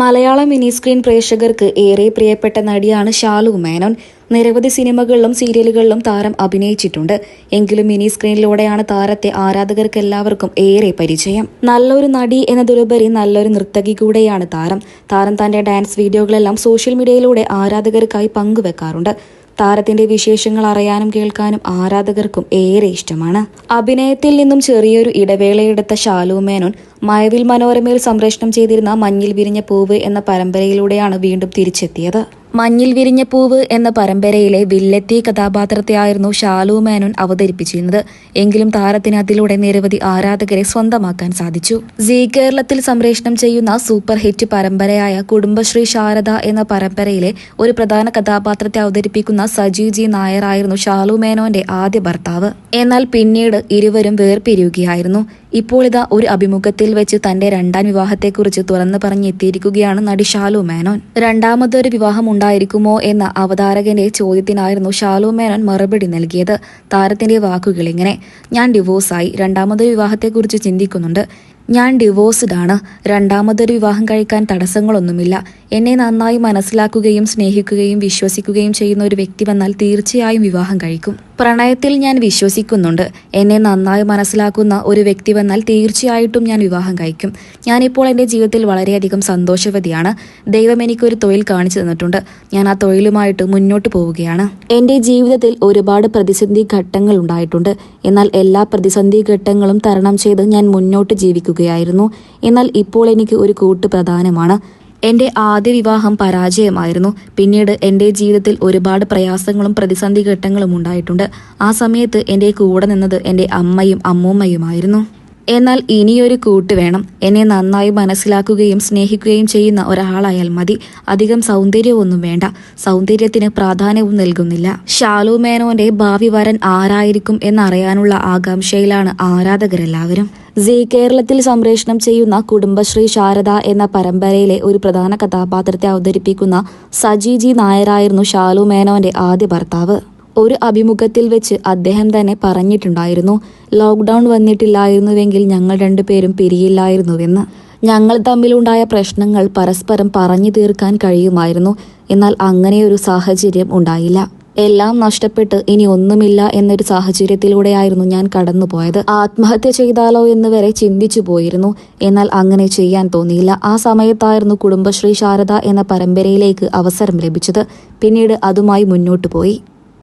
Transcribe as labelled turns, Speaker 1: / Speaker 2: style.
Speaker 1: മലയാള mini screen പ്രേക്ഷകർക്ക് ഏറെ പ്രിയപ്പെട്ട നടിയാണ് ഷാലു മേനോൻ. നിരവധി സിനിമകളിലും സീരിയലുകളിലും താരം അഭിനയിച്ചിട്ടുണ്ട്. എങ്കിലും മിനി സ്ക്രീനിലൂടെയാണ് താരത്തെ ആരാധകർക്ക് എല്ലാവർക്കും ഏറെ പരിചയം. നല്ലൊരു നടി എന്നതിലുപരി നല്ലൊരു നർത്തകി കൂടെയാണ് താരം. താരം തന്റെ ഡാൻസ് വീഡിയോകളെല്ലാം സോഷ്യൽ മീഡിയയിലൂടെ ആരാധകർക്കായി പങ്കുവെക്കാറുണ്ട്. താരത്തിന്റെ വിശേഷങ്ങൾ അറിയാനും കേൾക്കാനും ആരാധകർക്കും ഏറെ ഇഷ്ടമാണ്. അഭിനയത്തിൽ നിന്നും ചെറിയൊരു ഇടവേളയെടുത്ത ഷാലു മേനോൻ മയവിൽ മനോരമയിൽ സംപ്രേഷണം ചെയ്തിരുന്ന മഞ്ഞിൽ വിരിഞ്ഞ പൂവ് എന്ന പരമ്പരയിലൂടെയാണ് വീണ്ടും തിരിച്ചെത്തിയത്. മഞ്ഞിൽ വിരിഞ്ഞ പൂവ് എന്ന പരമ്പരയിലെ വില്ലെത്തി കഥാപാത്രത്തെയായിരുന്നു ഷാലു മേനോൻ അവതരിപ്പിച്ചിരുന്നത്. എങ്കിലും താരത്തിന് അതിലൂടെ നിരവധി ആരാധകരെ സ്വന്തമാക്കാൻ സാധിച്ചു. സി കേരളത്തിൽ സംപ്രേഷണം ചെയ്യുന്ന സൂപ്പർ ഹിറ്റ് പരമ്പരയായ കുടുംബശ്രീ ശാരദ എന്ന പരമ്പരയിലെ ഒരു പ്രധാന കഥാപാത്രത്തെ അവതരിപ്പിക്കുന്ന സജീവ് ജി നായരായിരുന്നു ഷാലു മേനോന്റെ ആദ്യ ഭർത്താവ്. എന്നാൽ പിന്നീട് ഇരുവരും വേർപിരിയുകയായിരുന്നു. ഇപ്പോൾ ഇതാ ഒരു അഭിമുഖത്തിൽ വെച്ച് തന്റെ രണ്ടാം വിവാഹത്തെക്കുറിച്ച് തുറന്നു പറഞ്ഞെത്തിയിരിക്കുകയാണ് നടി ഷാലു മേനോൻ. രണ്ടാമതൊരു വിവാഹം ഉണ്ടായിരിക്കുമോ എന്ന അവതാരകന്റെ ചോദ്യത്തിനായിരുന്നു ഷാലു മേനോൻ മറുപടി നൽകിയത്. താരത്തിന്റെ വാക്കുകൾ ഇങ്ങനെ ഞാൻ ഡിവോഴ്സായി രണ്ടാമത് വിവാഹത്തെക്കുറിച്ച് ചിന്തിക്കുന്നുണ്ട്. ഞാൻ ഡിവോഴ്സ്ഡ് ആണ് രണ്ടാമതൊരു വിവാഹം കഴിക്കാൻ തടസ്സങ്ങളൊന്നുമില്ല. എന്നെ നന്നായി മനസ്സിലാക്കുകയും സ്നേഹിക്കുകയും വിശ്വസിക്കുകയും ചെയ്യുന്ന ഒരു വ്യക്തി വന്നാൽ തീർച്ചയായും വിവാഹം കഴിക്കും. പ്രണയത്തിൽ ഞാൻ വിശ്വസിക്കുന്നുണ്ട്. എന്നെ നന്നായി മനസ്സിലാക്കുന്ന ഒരു വ്യക്തി വന്നാൽ തീർച്ചയായിട്ടും ഞാൻ വിവാഹം കഴിക്കും. ഞാനിപ്പോൾ എന്റെ ജീവിതത്തിൽ വളരെയധികം സന്തോഷവതിയാണ്. ദൈവം എനിക്കൊരു തൊഴിൽ കാണിച്ചു തന്നിട്ടുണ്ട്. ഞാൻ ആ തൊഴിലുമായിട്ട് മുന്നോട്ട് പോവുകയാണ്. എന്റെ ജീവിതത്തിൽ ഒരുപാട് പ്രതിസന്ധി ഘട്ടങ്ങൾ ഉണ്ടായിട്ടുണ്ട്. എന്നാൽ എല്ലാ പ്രതിസന്ധി ഘട്ടങ്ങളും തരണം ചെയ്ത് ഞാൻ മുന്നോട്ട് ജീവിക്കുകയായിരുന്നു എന്നാൽ ഇപ്പോൾ എനിക്ക് ഒരു കൂട്ട് പ്രധാനമാണ്. എന്റെ ആദ്യ വിവാഹം പരാജയമായിരുന്നു. പിന്നീട് എന്റെ ജീവിതത്തിൽ ഒരുപാട് പ്രയാസങ്ങളും പ്രതിസന്ധി ഘട്ടങ്ങളും ഉണ്ടായിട്ടുണ്ട്. ആ സമയത്ത് എന്റെ കൂടെ നിന്നത് എന്റെ അമ്മയും അമ്മൂമ്മയുമായിരുന്നു. എന്നാൽ ഇനിയൊരു കൂട്ട് വേണം. എന്നെ നന്നായി മനസ്സിലാക്കുകയും സ്നേഹിക്കുകയും ചെയ്യുന്ന ഒരാളായാൽ മതി. അധികം സൗന്ദര്യമൊന്നും വേണ്ട. സൗന്ദര്യത്തിന് പ്രാധാന്യവും നൽകുന്നില്ല. ഷാലു മേനോന്റെ ഭാവി വരൻ ആരായിരിക്കും എന്നറിയാനുള്ള ആകാംക്ഷയിലാണ് ആരാധകരെല്ലാവരും. സി കേരളത്തിൽ സംപ്രേഷണം ചെയ്യുന്ന കുടുംബശ്രീ ശാരദ എന്ന പരമ്പരയിലെ ഒരു പ്രധാന കഥാപാത്രത്തെ അവതരിപ്പിക്കുന്ന സജി ജി നായരായിരുന്നു ഷാലു മേനോന്റെ ആദ്യ ഭർത്താവ്. ഒരു അഭിമുഖത്തിൽ വെച്ച് അദ്ദേഹം തന്നെ പറഞ്ഞിട്ടുണ്ടായിരുന്നു ലോക്ക്ഡൗൺ വന്നിട്ടില്ലായിരുന്നുവെങ്കിൽ ഞങ്ങൾ രണ്ടുപേരും പിരിയില്ലായിരുന്നുവെന്ന്. ഞങ്ങൾ തമ്മിലുണ്ടായ പ്രശ്നങ്ങൾ പരസ്പരം പറഞ്ഞു തീർക്കാൻ കഴിയുമായിരുന്നു. എന്നാൽ അങ്ങനെയൊരു സാഹചര്യം ഉണ്ടായില്ല. എല്ലാം നഷ്ടപ്പെട്ട് ഇനി ഒന്നുമില്ല എന്നൊരു സാഹചര്യത്തിലൂടെയായിരുന്നു ഞാൻ കടന്നുപോയത്. ആത്മഹത്യ ചെയ്താലോ എന്ന് വരെ ചിന്തിച്ചു പോയിരുന്നു. എന്നാൽ അങ്ങനെ ചെയ്യാൻ തോന്നിയില്ല. ആ സമയത്തായിരുന്നു കുടുംബശ്രീ ശാരദ എന്ന പരമ്പരയിലേക്ക് അവസരം ലഭിച്ചത്. പിന്നീട് അതുമായി മുന്നോട്ടു പോയി.